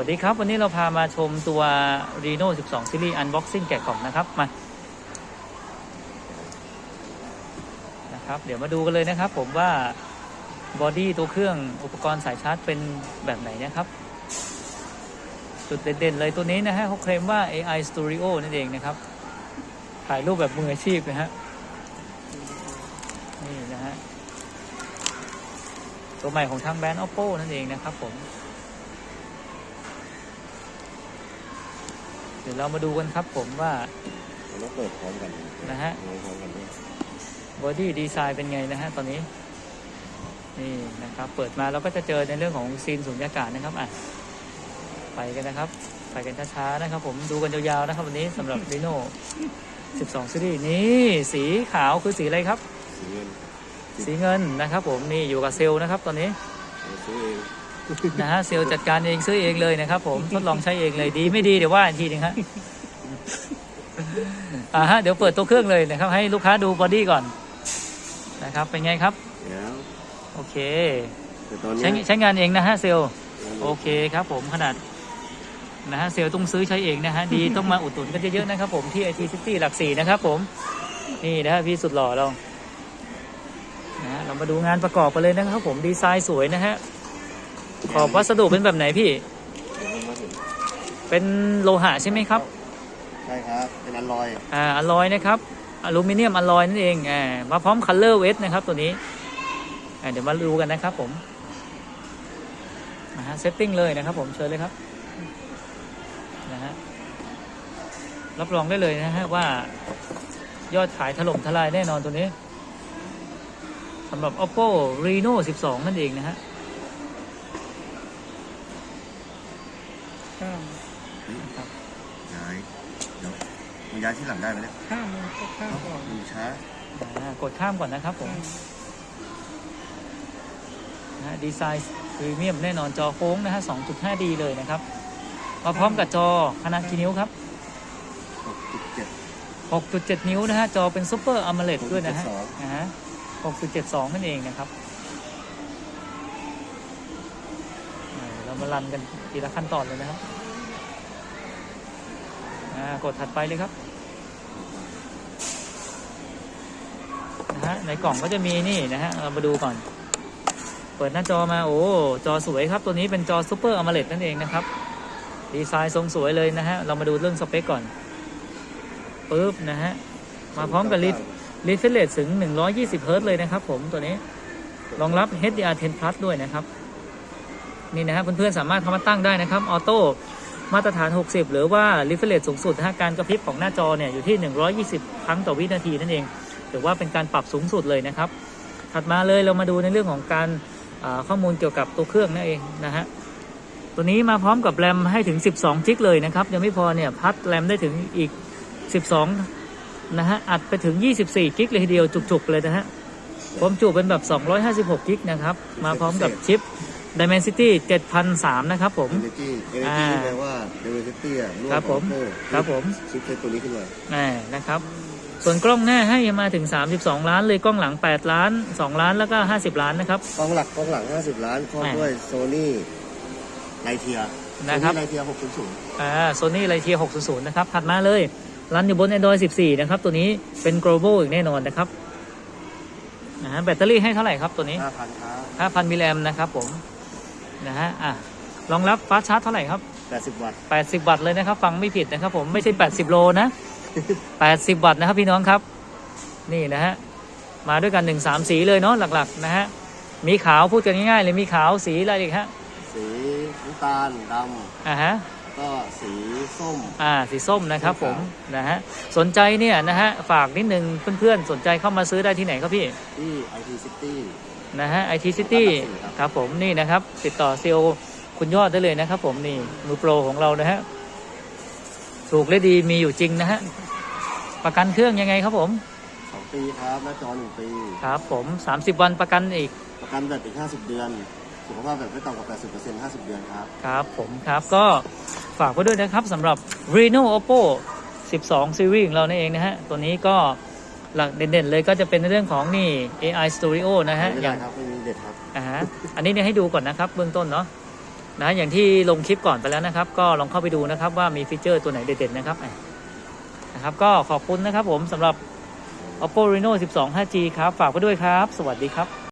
วัสดีครับ วันนี้เราพามาชมตัว Reno 12 Series Unboxing แกะกล่องนะครับมานะครับเดี๋ยวมาดูกันเลยนะครับ ผมว่าบอดี้ตัวเครื่องอุปกรณ์สายชาร์จเป็นแบบไหนนะครับ จุดเด่นๆเลยตัวนี้นะฮะเขาเคลมว่า AI Studio นั่นเองนะครับ ถ่ายรูปแบบมืออาชีพนะฮะนี่นะฮะตัวใหม่ของทางแบรนด์ Oppo นั่นเองนะครับผม ดี๋ยวเรามาดูกันครับผมว่าเราต้องเปิดพร้อมกันนะฮะเอาไว้พร้อมกันด้วยบอดี้ดีไซน์เป็นไงนะฮะตอนนี้ นี่นะครับเปิดมาเราก็จะเจอในเรื่องของซีนสุญญากาศนะครับอะไปกันนะครับ ไปกันช้าๆนะครับ ผมดูกันยาวๆนะครับวันนี้สำหรับ Reno 12ซีรีส์นี่สีขาวคือสีอะไรครับ สีเงินสีเงินนะครับ ผมนี่อยู่กับเซลล์นะครับตอนนี้เราซื้อเอง นะฮะเซลล์จัดการเองซื้อเองเลยนะครับ ผมทดลองใช้เองเลยดีไม่ดีเดี๋ยวว่าอีกทีหนึงฮะอ่าฮะเดี๋ยวเปิดตัวเครื่องเลยนะครับ ให้ลูกค้าดูบอดี้ก่อนนะครับเป็นไงครับ แล้วโอเค แต่ตอนใช้เนี้ยใช้งานเองนะฮะเซลล์ โอเคครับผมขนาดนะฮะเซลล์ต้องซื้อใช้เองนะฮะ ดีต้องมาอุดหนุนกันเยอะๆนะครับผมที่ไอทีซิตี้หลักสี่นะครับผม นี่นะฮะพี่สุดหล่อเรานะฮะเรามาดูงานประกอบกันเลยนะครับผมดีไซน์สวยนะฮะ ขอบวัสดุเป็นแบบไหนพี่เดี๋ยวผมมาถึงเป็นโลหะใช่ไหมครับ ใช่ครับ เป็นอันลอย อ่าอลลอยนะครับอลูมิเนียมอลลอยนั่นเองอ่ามาพร้อมคัลเลอร์เวสนะครับตัวนี้อ่าเดี๋ยวมาดูกันนะครับผมนะฮะเซตติ้งเลยนะครับผมเชิญเลยครับนะฮะรับรองได้เลยนะฮะว่ายอดขายถล่มทลายแน่นอนตัวนี้สำหรับ oppo reno 12 นั่นเองนะฮะ ข้ามย้ายเดี๋ยวมันย้ายที่หลังได้ไหมเนี่ยข้ามมันก็ข้ามก่อนดูช้าอ่ากดข้ามก่อนนะครับผมนะฮะดีไซน์พรีเมียมแน่นอนจอโค้งนะฮะ 2.5D เลยนะครับ มาพร้อมกับจอขนาดกี่นิ้วครับ 6.7 6.7 นิ้วนะฮะ จอเป็นซูเปอร์อัมเลดด้วยนะฮะ6.72 นะฮะ6.72 นั่นเองนะครับอ่าเรา มารันกันทีละขั้นตอนเลยนะครับกดถัดไปเลยครับนะฮะในกล่องก็จะมีนี่นะฮะเรามาดูก่อน เปิดหน้าจอมาโอ้จอสวยครับ ตัวนี้เป็นจอซูเปอร์อัมเลดนั่นเองนะครับดีไซน์ทรงสวยเลยนะฮะ เรามาดูเรื่องสเปคก่อนปึ๊บนะฮะ มาพร้อมกับรีรีเฟรชเรทถึง 120 เฮิร์ตเลยนะครับผมตัวนี้รองรับ HDR10 Plus ด้วยนะครับ นี่นะฮะเพื่อนๆสามารถเข้ามาตั้งได้นะครับออโต้มาตรฐาน 60 หรือว่า refresh rate สูงสุดนะฮะการกระพริบของหน้าจอเนี่ยอยู่ที่ 120 ครั้งต่อวินาทีนั่นเองถือว่าเป็นการปรับสูงสุดเลยนะครับ ถัดมาเลยเรามาดูในเรื่องของการอ่าข้อมูลเกี่ยวกับตัวเครื่องนั่นเองนะฮะตัวนี้มาพร้อมกับแรมให้ถึง 12 จิกเลยนะครับ ยังไม่พอเนี่ยพัดแรมได้ถึงอีก 12 นะฮะอัดไปถึง 24 กิกเลยทีเดียวจุกๆเลยนะฮะความจุเป็นแบบ 256 กิกนะครับมาพร้อมกับชิป Dimensity 7003นะครับผม Energy อ่า Energy แปลว่า Diversity อะวครับผมของ Oppo ครับผม ชิปเซตตัวนี้ขึ้นมาอ่านะครับ ส่วนกล้องหน้าให้มาถึง 32 ล้าน เลยกล้องหลัง 8 ล้าน 2 ล้านแล้วก็ 50 ล้านนะครับ กล้องหลักกล้องหลัง 50 ล้านครอบอ่าด้วย Sony Lightyear นะครับ Sony Lightyear 600อ่าโซนี่ไลเทีย600 นะครับ ถัดมาเลย รันอยู่บน Android 14 นะครับ ตัวนี้เป็น global อีกแน่นอนนะครับนะฮะแบตเตอรี่ให้เท่าไหร่ครับตัวนี้ 5,000ครับ5,000มิลลิแอมนะครับผม นะฮะอะรองรับฟาสต์ชาร์จเท่าไหร่ครับ 80 วัตต์ 80 วัตต์เลยนะครับฟังไม่ผิดนะครับ ผมไม่ใช่ 80 โลนะ 80 วัตต์นะครับพี่น้องครับ นี่นะฮะมาด้วยกัน 1 3 สีเลยเนาะหลักๆนะฮะมีขาวพูดกันง่ายๆเลยมีขาวสีอะไรอีกฮะสีน้ำตาลดอ่าฮะำก็สีส้ม อ่า สีส้มนะครับสีผขาวมนะฮะ สนใจเนี่ยนะฮะ ฝากนิดนึงเพื่อนๆ สนใจเข้ามาซื้อได้ที่ไหนครับพี่ ที่ IT City นะฮะ IT City ครับครับผมนี่นะครับ ติดต่อเซลลคุณยอดได้เลยนะครับผมนี่มือโปรของเรานะฮะถูกและดีมีอยู่จริงนะฮะประกันเครื่องยังไงครับผม2ปีครับหน้าจอ1ปีครับผม 30 วันประกันอีกประกันแบบอีก50 เดือน สุขภาพแบบไม่ต่ำกว่า 80% 50 เดือนครับ ครับผมครับก็ฝากไว้ด้วยนะครับสำหรับ Reno Oppo 12 Series ของเรานั่นเองนะฮะ ตัวนี้ก็ หลักเด่นๆเลยก็จะเป็นในเรื่องของนี่ AI Studio นะฮะไม่อได้ย่างครับไม่มีเด็ดครับ อ่าฮะอันนี้เนี่ยให้ดูก่อนนะครับเบื้องต้นเนาะนะอย่างที่ลงคลิปก่อนไปแล้วนะครับ ก็ลองเข้าไปดูนะครับว่ามีฟีเจอร์ตัวไหนเด็ดๆนะครับอะนะครับ ก็ขอบคุณนะครับผมสำหรับ oppo reno 12 5g ครับ ฝากไว้ด้วยครับ สวัสดีครับ